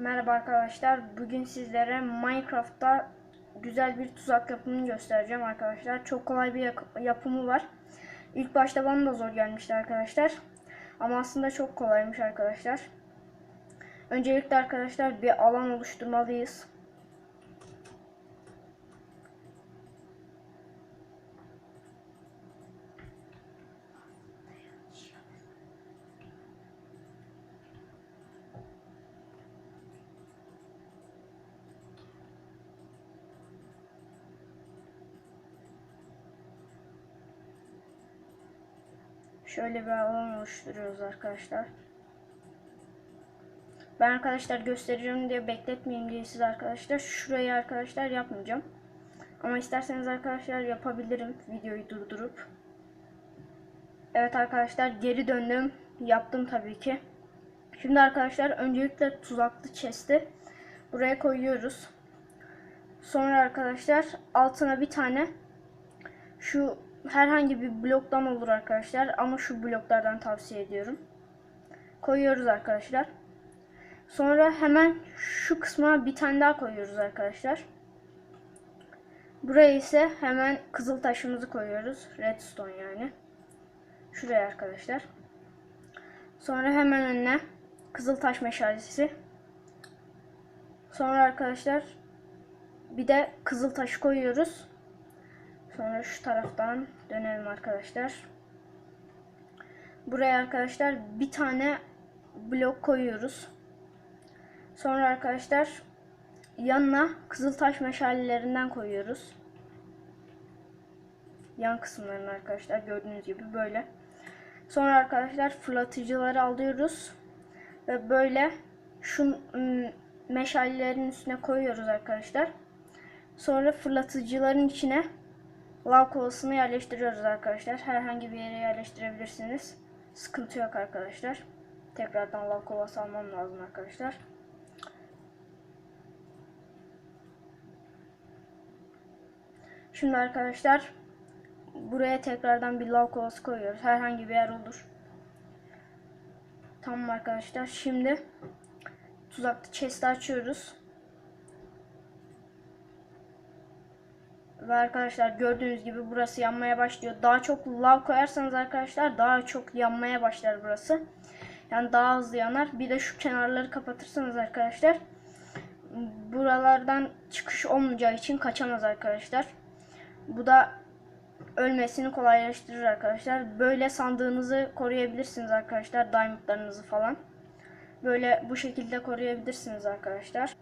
Merhaba arkadaşlar. Bugün sizlere Minecraft'ta güzel bir tuzak yapımını göstereceğim arkadaşlar. Çok kolay bir yapımı var. İlk başta bana da zor gelmişti arkadaşlar. Ama aslında çok kolaymış arkadaşlar. Öncelikle arkadaşlar bir alan oluşturmalıyız. Şöyle bir alan oluşturuyoruz arkadaşlar. Ben arkadaşlar göstereceğim diye bekletmeyeyim diye siz arkadaşlar şurayı arkadaşlar yapmayacağım. Ama isterseniz arkadaşlar yapabilirim videoyu durdurup. Evet arkadaşlar geri döndüm. Yaptım tabii ki. Şimdi arkadaşlar öncelikle tuzaklı chest'i buraya koyuyoruz. Sonra arkadaşlar altına bir tane şu herhangi bir bloktan olur arkadaşlar ama şu bloklardan tavsiye ediyorum. Koyuyoruz arkadaşlar. Sonra hemen şu kısma bir tane daha koyuyoruz arkadaşlar. Buraya ise hemen kızıl taşımızı koyuyoruz. Redstone yani. Şuraya arkadaşlar. Sonra hemen önüne kızıl taş meşalesi. Sonra arkadaşlar bir de kızıl taşı koyuyoruz. Sonra şu taraftan dönelim arkadaşlar. Buraya arkadaşlar bir tane blok koyuyoruz. Sonra arkadaşlar yanına kızıltaş meşalelerinden koyuyoruz. Yan kısımlarını arkadaşlar gördüğünüz gibi böyle. Sonra arkadaşlar fırlatıcıları alıyoruz. Ve böyle şu meşalelerin üstüne koyuyoruz arkadaşlar. Sonra fırlatıcıların içine lav kovasını yerleştiriyoruz arkadaşlar. Herhangi bir yere yerleştirebilirsiniz. Sıkıntı yok arkadaşlar. Tekrardan lav kovası almam lazım arkadaşlar. Şimdi arkadaşlar buraya tekrardan bir lav kovası koyuyoruz. Herhangi bir yer olur. Tamam arkadaşlar. Şimdi tuzaklı chest'i açıyoruz. Ve arkadaşlar gördüğünüz gibi burası yanmaya başlıyor. Daha çok lav koyarsanız arkadaşlar daha çok yanmaya başlar burası. Yani daha hızlı yanar. Bir de şu kenarları kapatırsanız arkadaşlar buralardan çıkış olmayacağı için kaçamaz arkadaşlar. Bu da ölmesini kolaylaştırır arkadaşlar. Böyle sandığınızı koruyabilirsiniz arkadaşlar. Diamondlarınızı falan. Böyle bu şekilde koruyabilirsiniz arkadaşlar.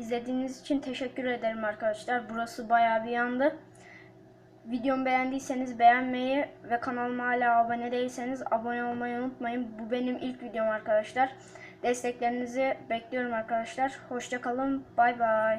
İzlediğiniz için teşekkür ederim arkadaşlar. Burası bayağı bir yandı. Videomu beğendiyseniz beğenmeyi ve kanalıma hala abone değilseniz abone olmayı unutmayın. Bu benim ilk videom arkadaşlar. Desteklerinizi bekliyorum arkadaşlar. Hoşçakalın. Bay bay.